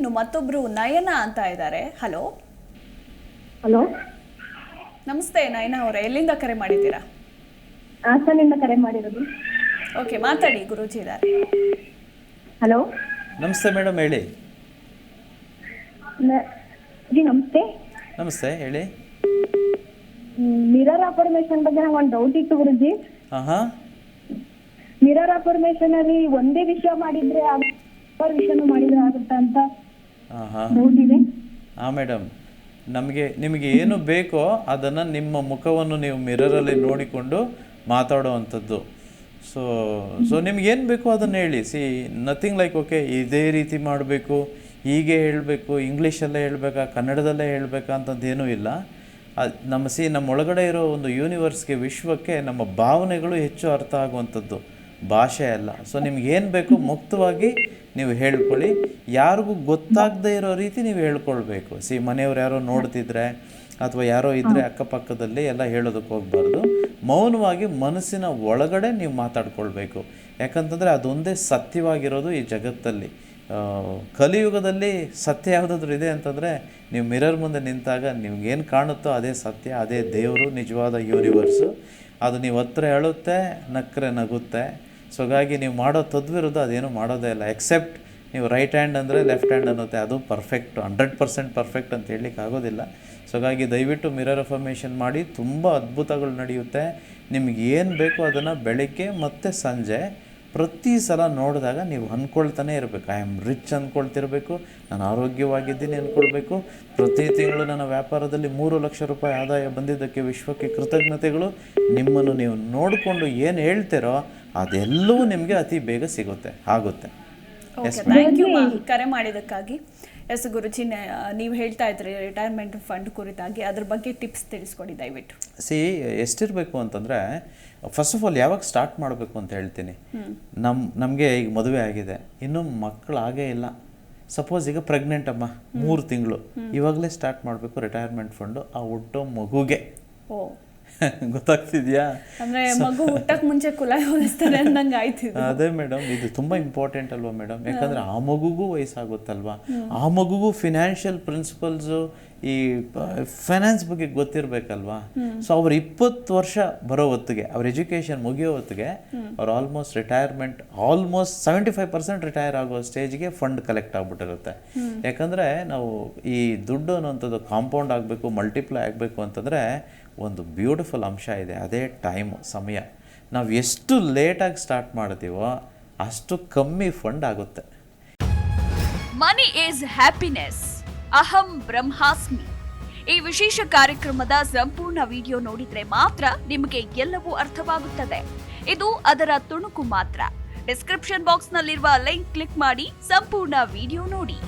ಇನ್ನು ಮತ್ತೊಬ್ರು ನಯನ ಅಂತ ಇದ್ದಾರೆ. ಹಲೋ ಹಲೋ ನಮಸ್ತೆ ನಯನ ಅವರೇ ಎಲ್ಲಿಂದ ಕರೆ ಮಾಡಿದ್ದೀರಾ? ಹಾಸನಿಂದ ಕರೆ ಮಾಡಿರೋದು. ಓಕೆ ಮಾತಾಡಿ ಗುರೂಜಿ ಇದ್ದಾರೆ. ಹಲೋ ನಮಸ್ತೆ ಮೇಡಮ್ ಹೇಳಿ. ನ- ಜಿ ನಮಸ್ತೆ. ನಮಸ್ತೆ ಹೇಳಿ. ಮಿರರ್ ಅಫರ್ಮೇಶನ್ ಬಗ್ಗೆ ನಂಗೆ ಒಂದು ಡೌಟ್ ಇತ್ತು ಗುರುಜಿ. ಹಾಂ ಹಾಂ ಮಿರರ್ ಅಫರ್ಮೇಶನ್ ಅಲ್ಲಿ ಒಂದೇ ವಿಷಯ ಮಾಡಿದ್ರೆ ವಿಷಯನೂ ಮಾಡಿದ್ರೆ ಆಗುತ್ತಾ ಅಂತ. ಹಾಂ ಹಾಂ ಡೌಟ್ ಇದೆ ಹಾಂ ಮೇಡಮ್ ನಮಗೆ ನಿಮಗೆ ಏನು ಬೇಕೋ ಅದನ್ನು ನಿಮ್ಮ ಮುಖವನ್ನು ನೀವು ಮಿರರಲ್ಲಿ ನೋಡಿಕೊಂಡು ಮಾತಾಡುವಂಥದ್ದು. ಸೊ ಸೊ ನಿಮ್ಗೆ ಏನು ಬೇಕೋ ಅದನ್ನು ಹೇಳಿ. ಸಿ ನಥಿಂಗ್ ಲೈಕ್ ಓಕೆ ಇದೇ ರೀತಿ ಮಾಡಬೇಕು ಹೀಗೆ ಹೇಳಬೇಕು ಇಂಗ್ಲೀಷಲ್ಲೇ ಹೇಳಬೇಕಾ ಕನ್ನಡದಲ್ಲೇ ಹೇಳಬೇಕಾ ಅಂತಂದೇನೂ ಇಲ್ಲ. ಅದು ನಮ್ಮ ಸಿ ನಮ್ಮ ಒಳಗಡೆ ಇರೋ ಒಂದು ಯೂನಿವರ್ಸ್ಗೆ ವಿಶ್ವಕ್ಕೆ ನಮ್ಮ ಭಾವನೆಗಳು ಹೆಚ್ಚು ಅರ್ಥ ಆಗುವಂಥದ್ದು. ಭಾಷೆ ಅಲ್ಲ. ಸೊ ನಿಮ್ಗೆ ಏನು ಬೇಕು ಮುಕ್ತವಾಗಿ ನೀವು ಹೇಳ್ಕೊಳ್ಳಿ. ಯಾರಿಗೂ ಗೊತ್ತಾಗದೇ ಇರೋ ರೀತಿ ನೀವು ಹೇಳ್ಕೊಳ್ಬೇಕು. ಸಿ ಮನೆಯವ್ರು ಯಾರೋ ನೋಡ್ತಿದ್ರೆ ಅಥವಾ ಯಾರೋ ಇದ್ದರೆ ಅಕ್ಕಪಕ್ಕದಲ್ಲಿ ಎಲ್ಲ ಹೇಳೋದಕ್ಕೆ ಹೋಗ್ಬಾರ್ದು. ಮೌನವಾಗಿ ಮನಸ್ಸಿನ ಒಳಗಡೆ ನೀವು ಮಾತಾಡ್ಕೊಳ್ಬೇಕು. ಯಾಕಂತಂದರೆ ಅದೊಂದೇ ಸತ್ಯವಾಗಿರೋದು ಈ ಜಗತ್ತಲ್ಲಿ. ಕಲಿಯುಗದಲ್ಲಿ ಸತ್ಯ ಯಾವುದಾದ್ರೂ ಇದೆ ಅಂತಂದರೆ ನೀವು ಮಿರರ್ ಮುಂದೆ ನಿಂತಾಗ ನಿಮ್ಗೇನು ಕಾಣುತ್ತೋ ಅದೇ ಸತ್ಯ ಅದೇ ದೇವರು ನಿಜವಾದ ಯೂನಿವರ್ಸು ಅದು ನೀವು ಹತ್ರ ಹೇಳುತ್ತೆ ನಕ್ಕರೆ ನಗುತ್ತೆ. ಸೊ ಹಾಗಾಗಿ ನೀವು ಮಾಡೋ ತದ್ವಿರುದ್ಧ ಅದೇನು ಮಾಡೋದೇ ಇಲ್ಲ ಎಕ್ಸೆಪ್ಟ್ ನೀವು ರೈಟ್ ಹ್ಯಾಂಡ್ ಅಂದರೆ ಲೆಫ್ಟ್ ಹ್ಯಾಂಡ್ ಅನ್ನುತ್ತೆ. ಅದು ಪರ್ಫೆಕ್ಟ್ ಹಂಡ್ರೆಡ್ ಪರ್ಸೆಂಟ್ ಪರ್ಫೆಕ್ಟ್ ಅಂತ ಹೇಳಲಿಕ್ಕೆ ಆಗೋದಿಲ್ಲ. ಸೊ ಹಾಗಾಗಿ ದಯವಿಟ್ಟು ಮಿರರ್ ಅಫರ್ಮೇಷನ್ ಮಾಡಿ, ತುಂಬ ಅದ್ಭುತಗಳು ನಡೆಯುತ್ತೆ. ನಿಮ್ಗೆ ಏನು ಬೇಕೋ ಅದನ್ನು ಬೆಳಗ್ಗೆ ಮತ್ತು ಸಂಜೆ ಪ್ರತಿ ಸಲ ನೋಡಿದಾಗ ನೀವು ಅಂದ್ಕೊಳ್ತಾನೆ ಇರಬೇಕು. ಐ ಆಮ್ ರಿಚ್ ಅಂದ್ಕೊಳ್ತಿರ್ಬೇಕು, ನಾನು ಆರೋಗ್ಯವಾಗಿದ್ದೀನಿ ಅಂದ್ಕೊಳ್ಬೇಕು. ಪ್ರತಿ ತಿಂಗಳು ನನ್ನ ವ್ಯಾಪಾರದಲ್ಲಿ ಮೂರು ಲಕ್ಷ ರೂಪಾಯಿ ಆದಾಯ ಬಂದಿದ್ದಕ್ಕೆ ವಿಶ್ವಕ್ಕೆ ಕೃತಜ್ಞತೆಗಳು. ನಿಮ್ಮನ್ನು ನೀವು ನೋಡಿಕೊಂಡು ಏನು ಹೇಳ್ತೀರೋ ಅದೆಲ್ಲವೂ ನಿಮಗೆ ಅತಿ ಬೇಗ ಸಿಗುತ್ತೆ, ಆಗುತ್ತೆ. ಓಕೆ ಥ್ಯಾಂಕ್ ಯು ಮಾ ಕರೆ ಮಾಡಿದ್ದಕ್ಕಾಗಿ. ಎಸ್ ಗುರುಜಿ ನೀವು ಹೇಳ್ತಾ ಇದ್ರಿ ರಿಟೈರ್ಮೆಂಟ್ ಫಂಡ್ ಕುರಿತಾಗಿ. ಅದ್ರ ಬಗ್ಗೆ ಟಿಪ್ಸ್ ತಿಳಿಸ್ಕೊಡಿ ದಯವಿಟ್ಟು. ಸಿ ಎಷ್ಟಿರಬೇಕು ಅಂತಂದ್ರೆ ಫಸ್ಟ್ ಆಫ್ ಆಲ್ ಯಾವಾಗ ಸ್ಟಾರ್ಟ್ ಮಾಡಬೇಕು ಅಂತ ಹೇಳ್ತೀನಿ. ನಮ್ ನಮಗೆ ಈಗ ಮದುವೆ ಆಗಿದೆ. ಇನ್ನೂ ಆಗೇ ಇಲ್ಲ. ಸಪೋಸ್ ಈಗ ಪ್ರೆಗ್ನೆಂಟ್ ಅಮ್ಮ ಮೂರು ತಿಂಗಳು. ಇವಾಗಲೇ ಸ್ಟಾರ್ಟ್ ಮಾಡಬೇಕು ರಿಟೈರ್ಮೆಂಟ್ ಫಂಡು ಆ ಹುಟ್ಟೋ ಮಗುಗೆ. ಓ. ಗೊತ್ತಾಗ್ತಿದ್ಯಾ? ಅಂದ್ರೆ ಮಗು ಹುಟ್ಟಕ್ ಮುಂಚೆ ಕುಲಾಯಿ ಹೋಲಿಸ್ತಾರೆ ಅಂದಂಗೆ ಆಯ್ತು ಅದೇ ಮೇಡಮ್ ಇದು ತುಂಬಾ ಇಂಪಾರ್ಟೆಂಟ್ ಅಲ್ವಾ ಮೇಡಮ್ ಯಾಕಂದ್ರೆ ಆ ಮಗುಗೂ ವಯಸ್ಸಾಗುತ್ತಲ್ವಾ? ಆ ಮಗುಗೂ ಫಿನಾನ್ಷಿಯಲ್ ಪ್ರಿನ್ಸಿಪಲ್ಸ್ ಈ ಫೈನಾನ್ಸ್ ಬಗ್ಗೆ ಗೊತ್ತಿರ್ಬೇಕಲ್ವಾ? ಸೊ ಅವ್ರ ಇಪ್ಪತ್ತು ವರ್ಷ ಬರೋ ಹೊತ್ತಿಗೆ ಅವ್ರ ಎಜುಕೇಷನ್ ಮುಗಿಯೋ ಹೊತ್ತಿಗೆ ಅವ್ರು almost retirement almost seventy five percent retire ಆಗೋ ಸ್ಟೇಜ್ಗೆ ಫಂಡ್ ಕಲೆಕ್ಟ್ ಆಗ್ಬಿಟ್ಟಿರುತ್ತೆ. ಯಾಕಂದ್ರೆ ನಾವು ಈ ದುಡ್ಡು ಅನ್ನೋಂಥದ್ದು ಕಾಂಪೌಂಡ್ ಆಗಬೇಕು ಮಲ್ಟಿಪ್ಲೈ ಆಗಬೇಕು ಅಂತಂದರೆ ಒಂದು ಬ್ಯೂಟಿಫುಲ್ ಅಂಶ ಇದೆ. ಅದೇ ಟೈಮು ಸಮಯ. ನಾವು ಎಷ್ಟು ಲೇಟಾಗಿ ಸ್ಟಾರ್ಟ್ ಮಾಡ್ತೀವೋ ಅಷ್ಟು ಕಮ್ಮಿ ಫಂಡ್ ಆಗುತ್ತೆ. ಮನಿ ಈಸ್ ಹ್ಯಾಪಿನೆಸ್ ಅಹಂ ಬ್ರಹ್ಮಾಸ್ಮಿ. ಈ ವಿಶೇಷ ಕಾರ್ಯಕ್ರಮದ ಸಂಪೂರ್ಣ ವಿಡಿಯೋ ನೋಡಿದ್ರೆ ಮಾತ್ರ ನಿಮಗೆ ಎಲ್ಲವೂ ಅರ್ಥವಾಗುತ್ತದೆ. ಇದು ಅದರ ತುಣುಕು ಮಾತ್ರ. ಡಿಸ್ಕ್ರಿಪ್ಷನ್ ಬಾಕ್ಸ್ನಲ್ಲಿರುವ ಲಿಂಕ್ ಕ್ಲಿಕ್ ಮಾಡಿ ಸಂಪೂರ್ಣ ವಿಡಿಯೋ ನೋಡಿ.